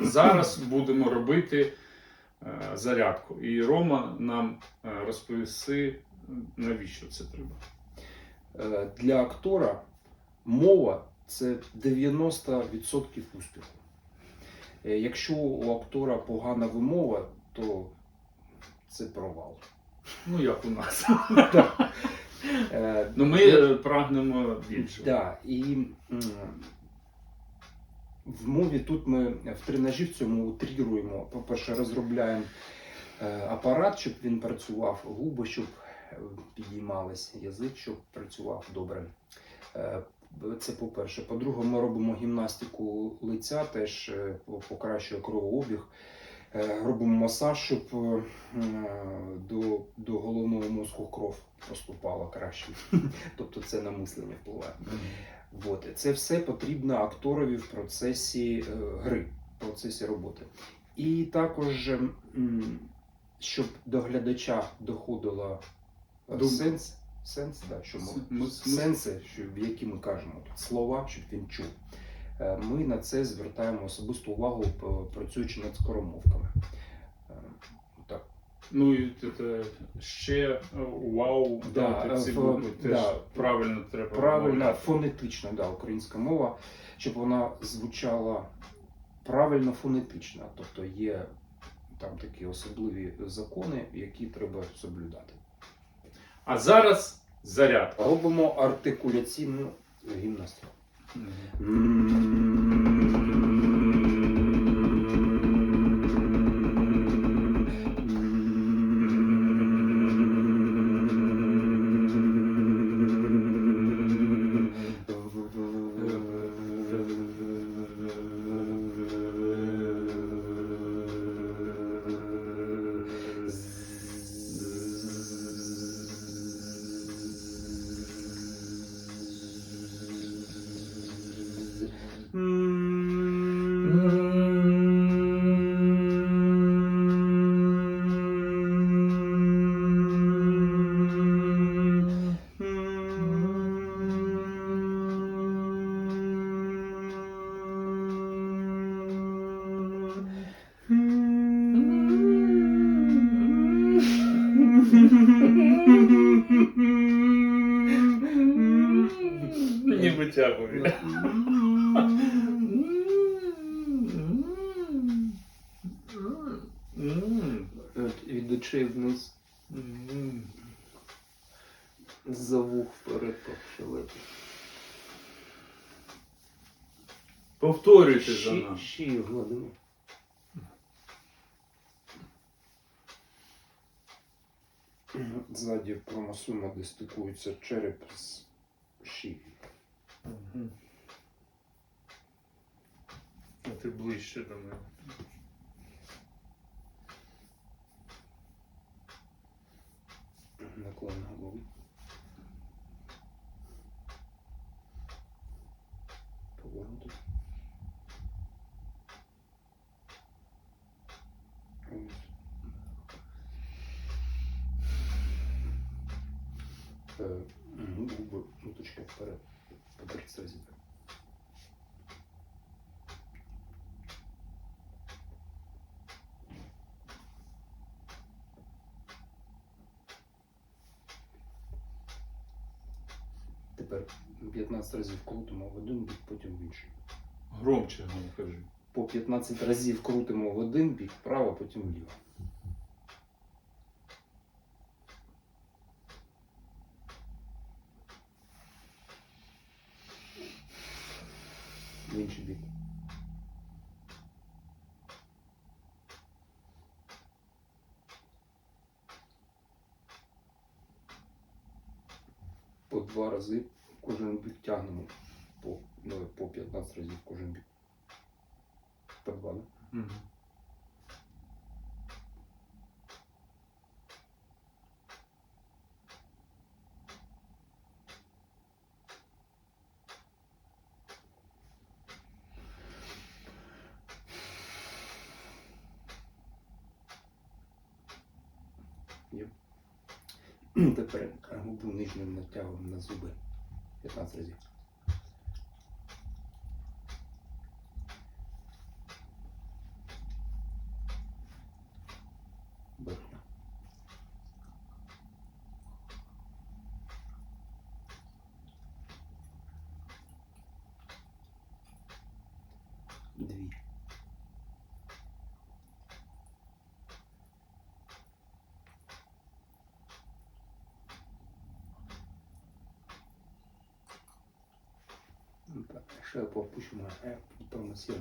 Зараз будемо робити е, зарядку. І Рома нам е, розповісти, навіщо це треба. Е, Для актора мова це 90% успіху. Якщо у актора погана вимова, то це провал. Ну, як у нас. Ну, ми прагнемо більше. І в мові тут ми в тренажі в цьому утріруємо. По-перше, розробляємо е, апарат, щоб він працював, губи, щоб е, підіймались, язик, щоб працював добре. Е, Це по-перше. По-друге, ми робимо гімнастику лиця, теж покращує кровообіг. Робимо масаж, щоб до, до головного мозку кров поступала краще. Тобто це на мислення впливає. От. Це все потрібно акторові в процесі е, гри, в процесі роботи. І також, щоб до глядача доходила е, Думка. сенс, сенс, да, що ми, Ми- сенси, що, які ми кажемо, слова, щоб він чув. Е, Ми на це звертаємо особисту увагу, працюючи над скоромовками. Е. Ну і це ще е, вау, Да, да, ці в- букви теж да. правильно треба. Правильна, вимовляти. фонетична да, українська мова, щоб вона звучала правильно фонетично. Тобто є там такі особливі закони, які треба соблюдати. А зараз зарядка. Робимо артикуляційну гімнастику. Не витягує. От Від очей вниз, за вух вперед по. Повторюйте за нами. шию гладимо. Ззаді промасуємо, де стикується череп з шиєю. Мгм. А ти ближче до мене. Наклон голови. Повернути. Ось. Е, м, Губи, ниточка вперед. По 30 разів. Тепер 15 разів крутимо в один бік, потім в інший. Громче нам кажи. По 15 разів крутимо в один бік, вправо, потім вліво. В інший бік. По два рази кожен бік тягнемо по, ну, по 15 разів кожен бік. По два, да? Тепер губу нижню натягуємо на зуби 15 ya. Разів. шляпу опущу, е, промасила.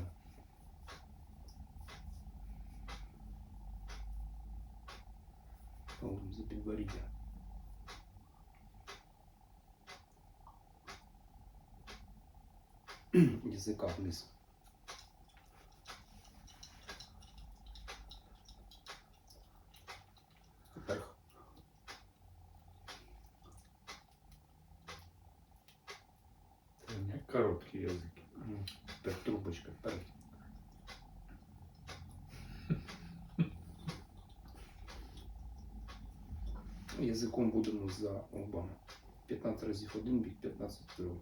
О, за підборіддя. Язика вниз. Короткі язики. М, Тепер трубочка так. Язиком будемо за лбами. 15 разів один бік, 15 другий.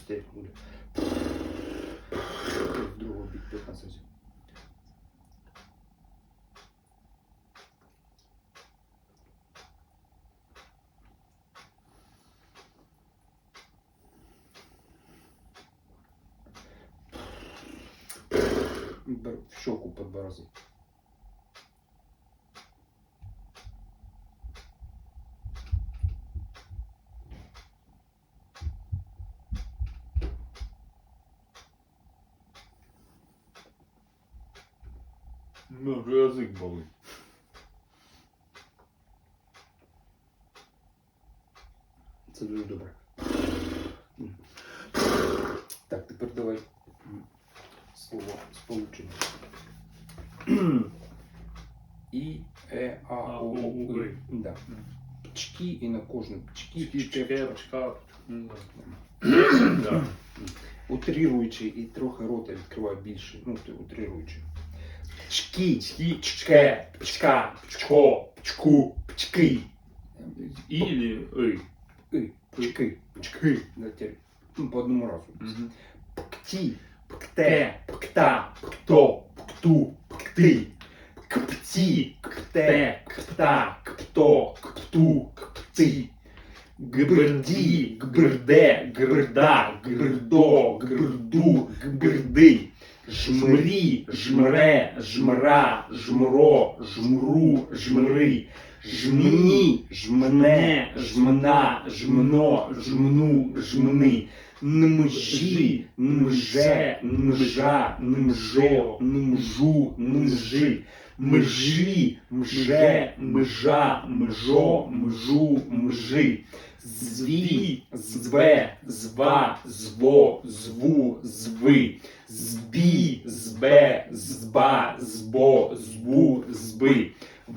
Стейк буде. З другого бік 15 разів. Бер- В щеку по два рази. Ну, вже язик болить. Це дуже добре. Так, тепер давай м, слово сполучення. І, е, а, о, у, и. Да. Пчки і на кожну пчки, Чки, пчки, пчка. чка. Ну, да. Утріруючи і трохи рота відкриваю більше. Ну, ти утріруючи. Пчки, Чки, чке, пчка, пчко, пчку, пчки. Или и. И, пчки, пчки. Да, теперь, ну, по одному разу. Пкті, пкте, пкта, пкто, пкту, пкти. Кпті, кпте, кпта, кпто, кпту, кпти. Гберді, гберде, гберда, гбердо, гберду, гберди. Жмрі, жмре, жмра, жмро, жмру, жмри. Жмні, жмне, жмна, жмно, жмну, жмни. Нмжі, нмже, нмжа, нмжо, нмжу, нмжи. Межі, мже, межа, межо, мжу, мжи. Зві, зве, зва, зво, зву, зви. Збі, збе, зба, збо, збу, зби.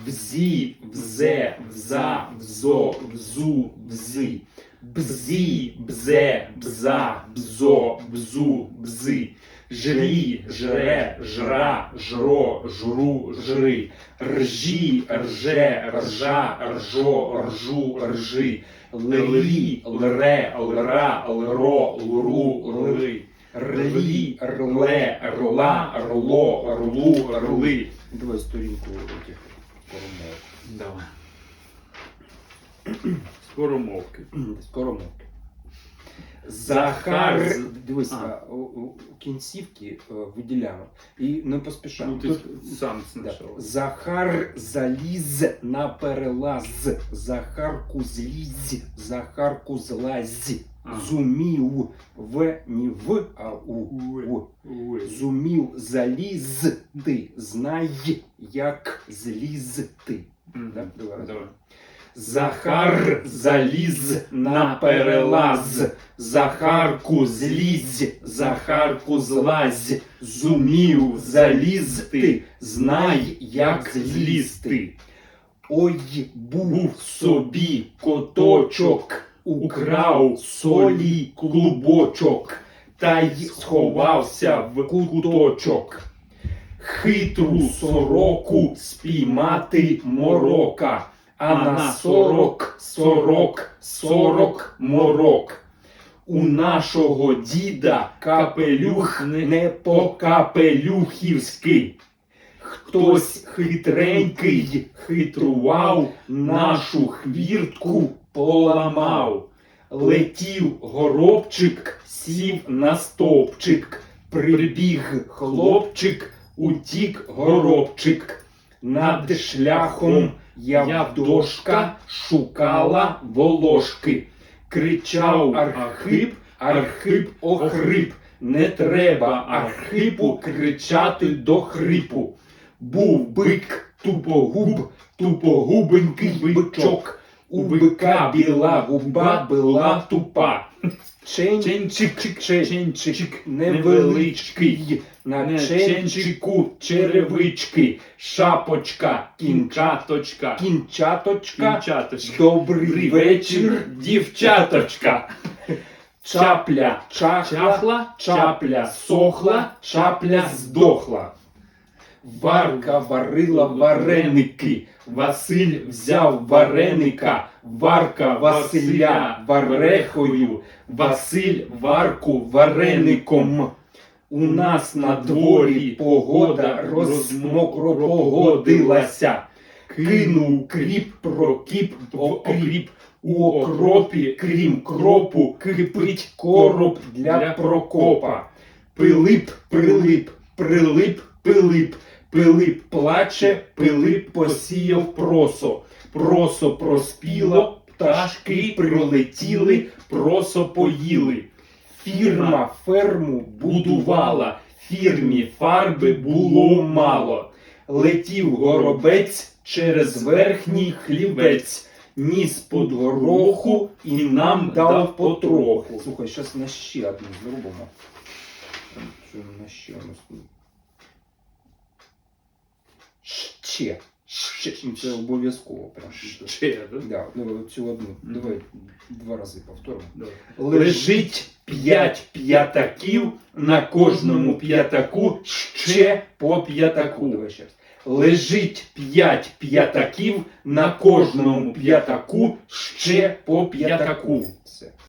Взі, взе, вза, взо, взу, взи. Бзі, бзе, бза, бзо, бзу, бзи. Жрі, жре, жра, жро, жру, жри. Ржі, рже, ржа, ржо, ржу, ржи. Лелі, лре, лра, лро, лру, лри. Рлі, рле, рла, рло, рлу, рли. Давай сторінку этих скоромовок. Давай. Скоромовки. Скоромовки. Захар. З- Дивись, А. у, у кінцівки е, виділяємо. І не поспішаємо. Ну, ти Тут- сам Да. спочатку. Захар заліз на перелаз. Захарку злізь, Захарку злазь. А. Зумів в не в, а у. Уй. у. Ой. Зумів залізти. Знай, як злізти. Мгм. Да, давай. Давай. Захар заліз на перелаз. Захарку злізь, Захарку злазь. Зумів залізти. Знай, як злізти. Ой, був собі коточок, украв солі клубочок, та й сховався в куточок. Хитру сороку спіймати морока, а на сорок, сорок, сорок морок. У нашого діда капелюх не по-капелюхівськи. Хтось хитренький хитрував, нашу хвіртку поламав. Летів горобчик, сів на стовпчик, Прибіг хлопчик, утік горобчик. Над шляхом Явдошка шукала волошки. Кричав Архип, Архип охрип. Не треба Архипу кричати до хрипу. Був бик, тупогуб, тупогубенький бичок. У бика біла губа була тупа. Ченчик, ченчик, невеличкий, на ченчику черевички, шапочка, Кінчаточка. кінчаточка, Кінчаточка. добрий вечір, дівчаточка. Чапля, Чахла. чапля сохла, чапля здохла. Варка варила вареники, Василь взяв вареника, Варка Василя варехою, Василь варку вареником. У нас на дворі погода розмокро погодилася. Кинув кріп, прокіп, окріп. У окропі, крім кропу, кипить короб для Прокопа. Пилип, прилип, прилип, пилип. Пилип плаче, Пилип посіяв просо. Просо проспіло, пташки прилетіли, просо поїли. Фірма ферму будувала, фірмі фарби було мало. Летів горобець через верхній хлівець, ніс под гороху і нам дав потроху. Слухай, зараз на ще одну зробимо. Що на ще? Ще. Ще. Ну, Це обов'язково прям. Ще, да? Да, ну, цю одну. Мгм. Давай два рази повторимо. Давай. Лежить п'ять п'ятаків, на кожному п'ятаку ще по п'ятаку. Давай ще раз. Лежить п'ять п'ятаків, на кожному п'ятаку ще по п'ятаку. Все.